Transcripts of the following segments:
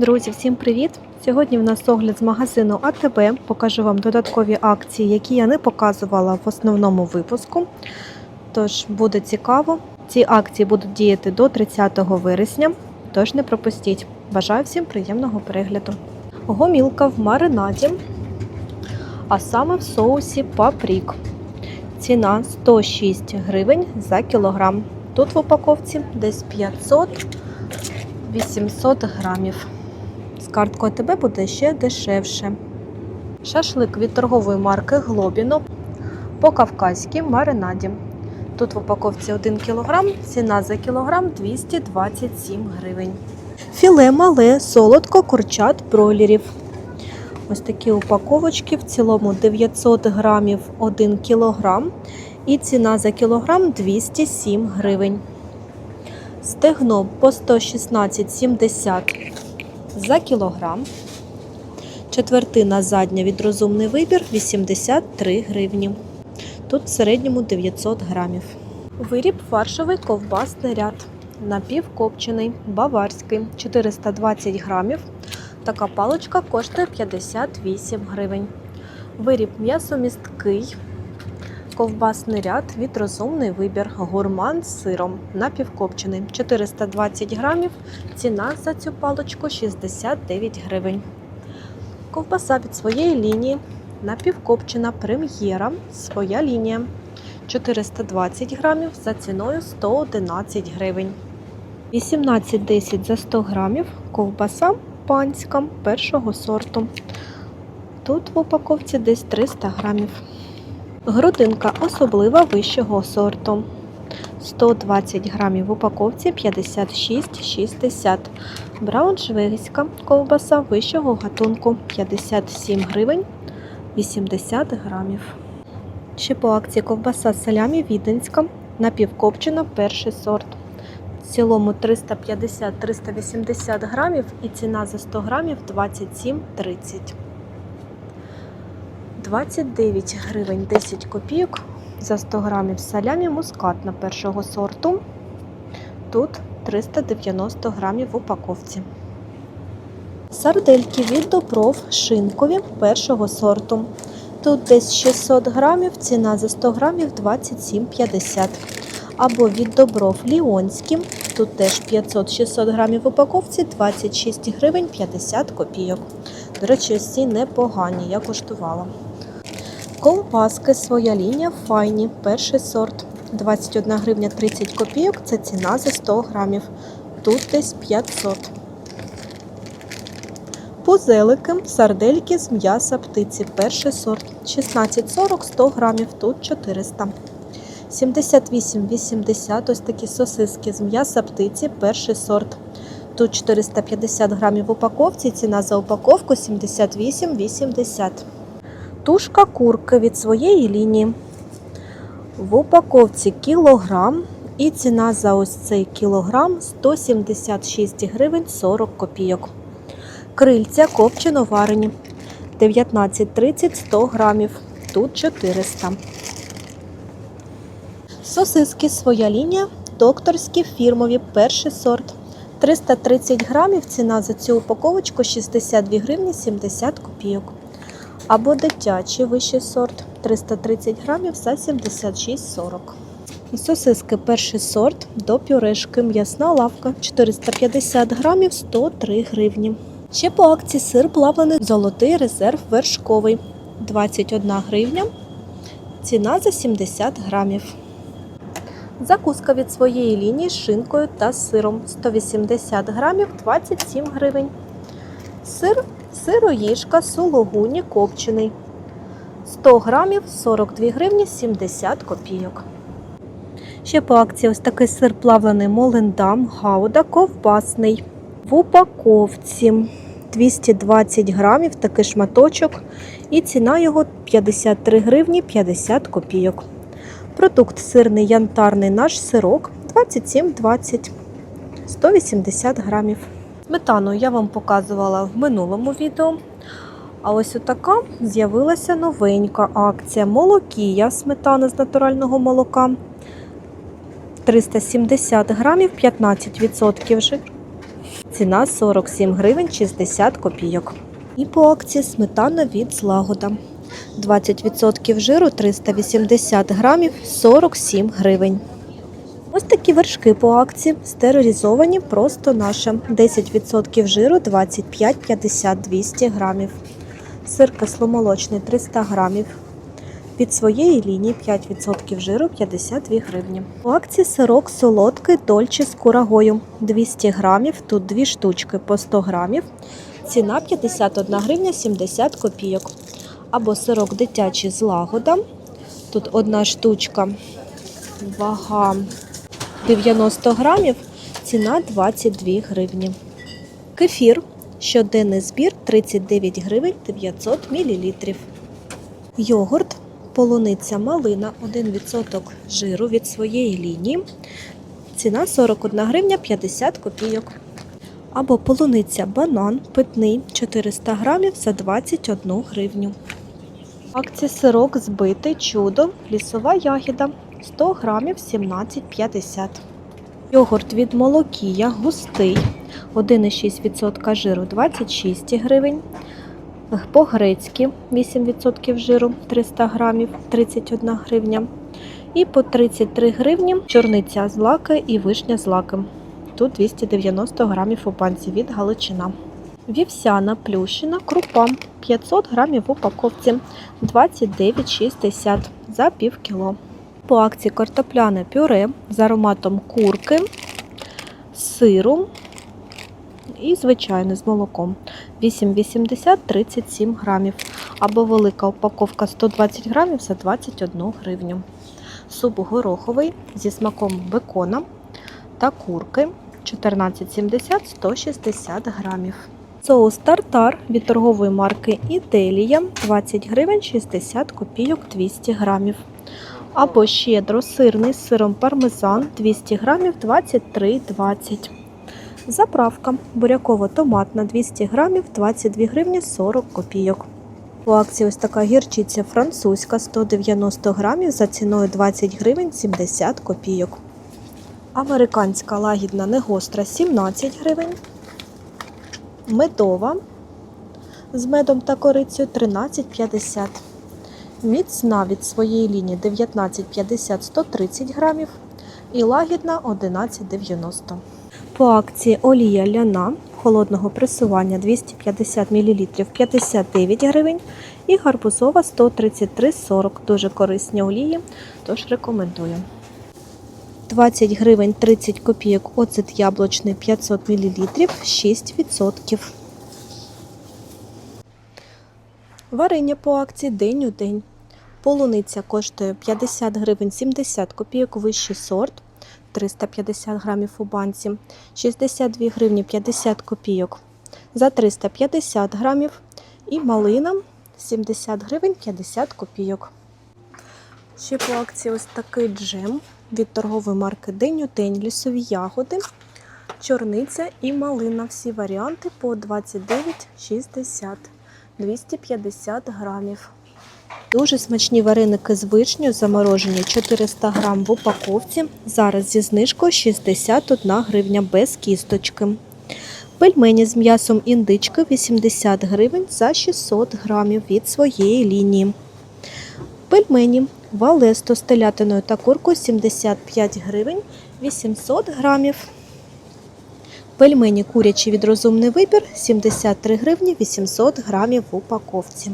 Друзі, всім привіт! Сьогодні в нас огляд з магазину АТБ. Покажу вам додаткові акції, які я не показувала в основному випуску. Тож буде цікаво. Ці акції будуть діяти до 30 вересня, тож не пропустіть. Бажаю всім приємного перегляду. Гомілка в маринаді, а саме в соусі папрік. Ціна 106 гривень за кілограм. Тут в упаковці десь 500-800 грамів. Карткою АТБ буде ще дешевше. Шашлик від торгової марки Глобіно по кавказькій маринаді. Тут в упаковці 1 кг, ціна за кілограм 227 гривень. Філе мале, солодко, курчат, бройлерів. Ось такі упаковочки, в цілому 900 грамів 1 кілограм. І ціна за кілограм 207 гривень. Стегно по 116,70 за кілограм. Четвертина задня від розумний вибір 83 гривні. Тут в середньому 900 грамів. Виріб фаршовий ковбасний ряд. Напівкопчений, баварський 420 грамів. Така паличка коштує 58 гривень. Виріб м'ясомісткий. Ковбасний ряд від розумний вибір. Гурман з сиром напівкопчений 420 грамів. Ціна за цю паличку 69 гривень. Ковбаса від своєї лінії напівкопчена прем'єра. Своя лінія 420 грамів за ціною 111 гривень. 18,10 за 100 грамів ковбаса панська першого сорту. Тут в упаковці десь 300 грамів. Грудинка особлива вищого сорту. 120 грамів в упаковці 56,60. Брауншвейгська ковбаса вищого гатунку 57 гривень 80 грамів. Ще по акції ковбаса салямі віденська напівкопчена перший сорт. В цілому 350-380 грамів і ціна за 100 грамів 27,30. 29 гривень 10 копійок за 100 грамів салямі мускатна першого сорту. Тут 390 грамів в упаковці. Сардельки від Добров шинкові першого сорту. Тут десь 600 грамів, ціна за 100 грамів 27,50. Або від Добров Ліонські. Тут теж 500-600 грамів в упаковці 26 гривень 50 копійок. До речі, ось ці непогані, я коштувала. Ковбаски своя лінія файні, перший сорт. 21 гривня 30 копійок це ціна за 100 грамів. Тут десь 500. Пузелики, сардельки з м'яса птиці, перший сорт. 16,40 100 грамів, тут 400. 78,80 ось такі сосиски з м'яса птиці, перший сорт. Тут 450 грамів в упаковці, ціна за упаковку 78,80. Тушка курки від своєї лінії. В упаковці кілограм. І ціна за ось цей кілограм 176 гривень 40 копійок. Крильця копчено варені 19,30 100 грамів. Тут 400. Сосиски своя лінія. Докторські фірмові перший сорт. 330 грамів. Ціна за цю упаковочку 62 гривні 70 копійок. Або дитячий вищий сорт 330 грамів за 76,40. Сосиски перший сорт до пюрешки м'ясна лавка 450 грамів 103 гривні. Ще по акції сир плавлений золотий резерв вершковий 21 гривня. Ціна за 70 грамів. Закуска від своєї лінії з шинкою та сиром 180 грамів 27 гривень. Сир сироїжка сулугуні копчений 100 грамів 42 гривні 70 копійок. Ще по акції ось такий сир плавлений Молендам Гауда ковбасний. В упаковці 220 грамів, такий шматочок. І ціна його 53 гривні 50 копійок. Продукт сирний янтарний наш сирок 27,20 180 грамів. Сметану я вам показувала в минулому відео. А ось отака з'явилася новенька акція. Молокія сметана з натурального молока. 370 грамів, 15% жир. Ціна 47 гривень 60 копійок. І по акції сметана від злагода. 20% жиру 380 грамів 47 гривень. Ось такі вершки по акції стерилізовані просто наше. 10% жиру 25-50 200 грамів. Сир кисломолочний 300 грамів. Від своєї лінії 5% жиру 52 гривні. У акції сирок солодкий дольче з курагою 200 грамів, тут дві штучки по 100 грамів. Ціна 51 гривня 70 копійок. Або сирок дитячий з лагода. Тут одна штучка, вага 90 грамів, ціна 22 гривні. Кефір, щоденний збір 39 гривень 900 мл. Йогурт, полуниця малина, 1% жиру від своєї лінії. Ціна 41 гривня 50 копійок. Або полуниця банан питний 400 грамів за 21 гривню. Акція сирок збитий чудо, лісова ягіда 100 грамів 17,50. Йогурт від молокія густий 1,6% жиру 26 гривень. По-грецьки 8% жиру 300 грамів 31 гривня. І по 33 гривні чорниця з лаки і вишня з лаки. Тут 290 грамів у банці від Галичина. Вівсяна плющина крупа 500 грамів в упаковці 29,60 за пів кіло. По акції картопляне пюре з ароматом курки, сиру і звичайне з молоком 8,80 37 грамів. Або велика упаковка 120 грамів за 21 гривню. Суп гороховий зі смаком бекона та курки 14,70 160 грамів. Соус тартар від торгової марки Іделія 20 гривень 60 копійок 200 грамів. Або щедро сирний з сиром пармезан 200 грамів 23,20. Заправка буряково-томатна 200 грамів 22 гривні 40 копійок. У акції ось така гірчиця французька 190 грамів за ціною 20 гривень 70 копійок. Американська лагідна негостра 17 гривень. Медова з медом та корицею 13,50. Міцна від своєї лінії 19,50 130 грамів. І лагідна 11,90. По акції олія ляна холодного пресування 250 мл 59 гривень. І гарбузова 133,40. Дуже корисні олії, тож рекомендую. 20 гривень 30 копійок оцет яблучний 500 мл 6%. Варення по акції день у день. Полуниця коштує 50 гривень 70 копійок, вищий сорт 350 грамів у банці, 62 гривні 50 копійок за 350 грамів. І малина 70 гривень 50 копійок. Ще по акції ось такий джем від торгової марки День у день лісові ягоди, чорниця і малина. Всі варіанти по 29,60 250 грамів. Дуже смачні вареники з вишнею, заморожені 400 грам в упаковці. Зараз зі знижкою 61 гривня без кісточки. Пельмені з м'ясом індички 80 гривень за 600 грамів від своєї лінії. Пельмені Валесто з телятиною та куркою 75 гривень 800 грамів. Пельмені курячі від розумний вибір 73 гривні 800 грамів в упаковці.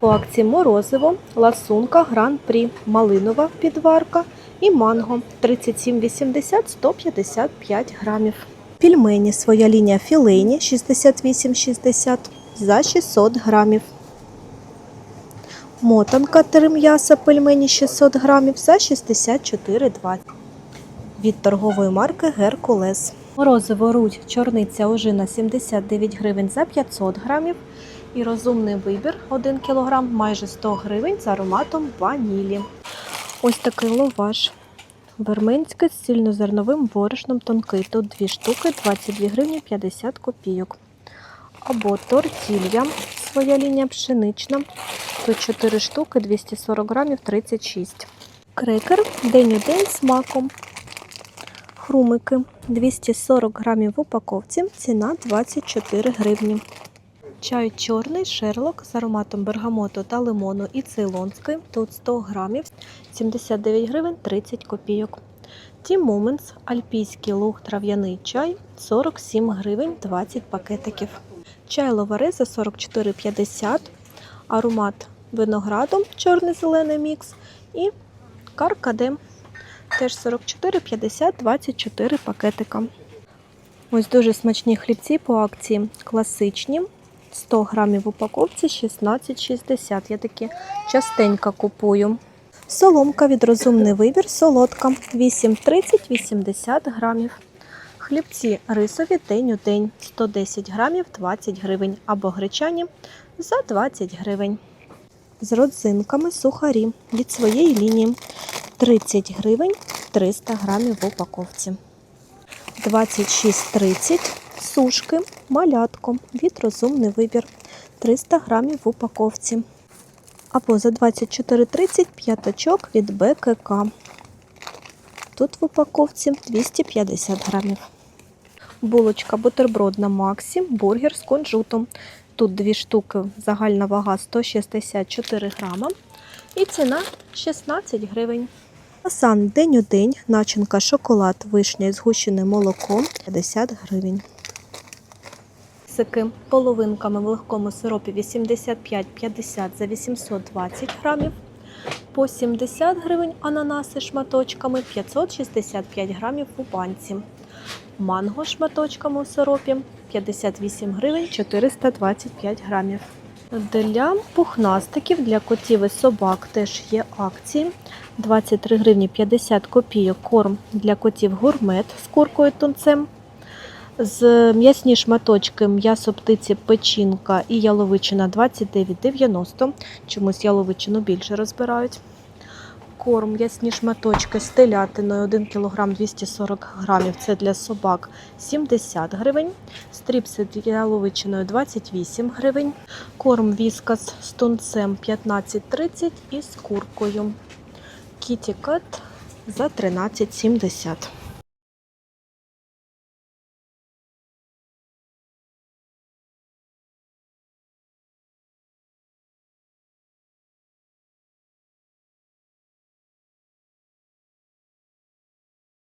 По акції морозиво, ласунка, гран-прі, малинова підварка і манго 37,80 155 грамів. Пельмені своя лінія філейні 68,60 за 600 грамів. Мотанка три м'яса пельмені 600 грамів за 64,20 від торгової марки Геркулес. Морозиво рудь чорниця ожина 79 гривень за 500 грамів. І розумний вибір 1 кг майже 100 гривень з ароматом ванілі. Ось такий ловаш. Верменський з цільнозерновим борошном тонкий. Тут дві штуки 22 гривні 50 копійок. Або тортілья, своя лінія пшенична. Тут 4 штуки 240 грамів 36. Крекер день у день з маком. Хрумики 240 грамів в упаковці, ціна 24 гривні. Чай чорний шерлок з ароматом бергамоту та лимону і цейлонський. Тут 100 грамів, 79 гривень 30 копійок. Ті Moments альпійський луг трав'яний чай 47 гривень 20 пакетиків. Чай ловаре за 44,50, аромат винограду, чорний зелений мікс і каркадем. Теж 44,50, 24 пакетика. Ось дуже смачні хлібці по акції. Класичні. 100 грамів в упаковці 16,60. Я такі частенько купую. Соломка від розумний вибір, солодка 8,30-80 грамів. Хлібці рисові день у день 110 грамів 20 гривень або гречані за 20 гривень. З родзинками сухарі від своєї лінії 30 гривень 300 грамів в упаковці. 26,30 сушки малятко від розумний вибір 300 грамів в упаковці. Або за 24,30 п'ятачок від БКК. Тут в упаковці 250 грамів. Булочка бутерброд на Максі, бургер з кунжутом. Тут дві штуки, загальна вага 164 грама. І ціна 16 гривень. Асан день у день, начинка шоколад, вишня і згущене молоко 50 гривень. Сики половинками в легкому сиропі 85-50 за 820 грамів. По 70 гривень ананаси шматочками 565 грамів у банці. Манго шматочками у сиропі 58 гривень 425 грамів. Для пухнастиків, для котів і собак теж є акції. 23 гривні 50 копійок корм для котів гурмет з куркою тунцем. З м'ясні шматочки м'ясо птиці печінка і яловичина 29,90. Чомусь яловичину більше розбирають. Корм, ясні шматочки з телятиною 1 кг 240 грамів. Це для собак 70 гривень. Стріпси з яловичиною 28 гривень. Корм віскас з тунцем 15,30 і з куркою. Кітікат за 13,70.